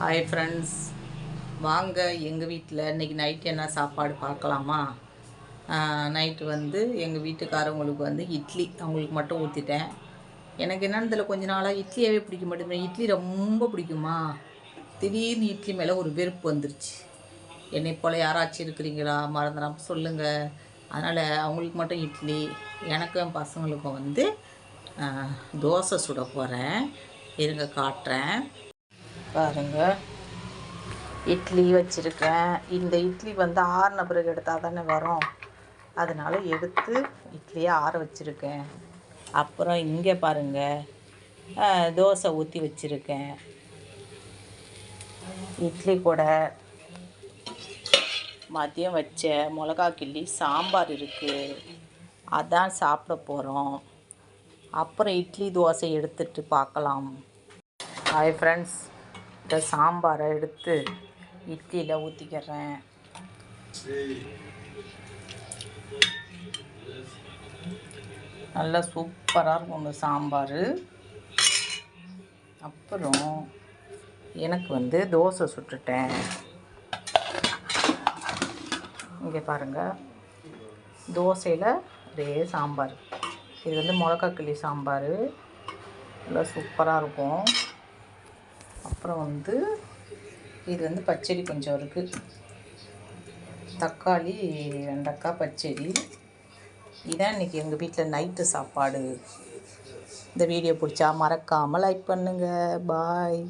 Hi friends வாங்க எங்கள் வீட்டில் இன்றைக்கி நைட் என்ன சாப்பாடு பார்க்கலாமா? நைட்டு வந்து எங்கள் வீட்டுக்காரவங்களுக்கு வந்து இட்லி. அவங்களுக்கு மட்டும் ஊற்றிட்டேன் எனக்கு என்னென்னு தெரியல கொஞ்ச நாளாக இட்லியாகவே பிடிக்க மாட்டேங்குது. இட்லி ரொம்ப பிடிக்குமா? திடீர்னு இட்லி மேலே ஒரு வெறுப்பு வந்துருச்சு. என்னை போல் யாராச்சும் இருக்கிறீங்களா? மறந்துடாம சொல்லுங்கள் அதனால் அவங்களுக்கு மட்டும் இட்லி எனக்கும் என் பசங்களுக்கும் வந்து தோசை சுட போகிறேன் இருங்க காட்டுறேன். பாருங்க. இட்லி வச்சுருக்கேன். இந்த இட்லி வந்து ஆறின பிறகு எடுத்தால் தானே வரும். அதனால் எடுத்து இட்லியை ஆற வச்சுருக்கேன். அப்புறம் இங்கே பாருங்கள் தோசை ஊற்றி வச்சுருக்கேன். இட்லி கூட மதியம் வச்ச மிளகா கிள்ளி சாம்பார் இருக்குது அதான் சாப்பிட போகிறோம் அப்புறம் இட்லி தோசை எடுத்துட்டு பார்க்கலாம். ஹாய் ஃப்ரெண்ட்ஸ் இந்த சாம்பாரை எடுத்து இட்லியில் ஊற்றிக்கிறேன் நல்லா சூப்பராக இருக்கும் இந்த சாம்பார். அப்புறம் எனக்கு வந்து தோசை சுட்டுட்டேன். இங்கே பாருங்கள் தோசையில் ஒரே சாம்பார். இது வந்து மிளகா கிளி சாம்பார். நல்லா சூப்பராக இருக்கும். அப்புறம் வந்து இது வந்து பச்சடி கொஞ்சம் இருக்குது தக்காளி ரெண்டக்காய் பச்சடி. இதான் இன்றைக்கி எங்கள் வீட்டில் நைட்டு சாப்பாடு. இந்த வீடியோ பிடிச்சா மறக்காமல் லைக் பண்ணுங்கள் பாய்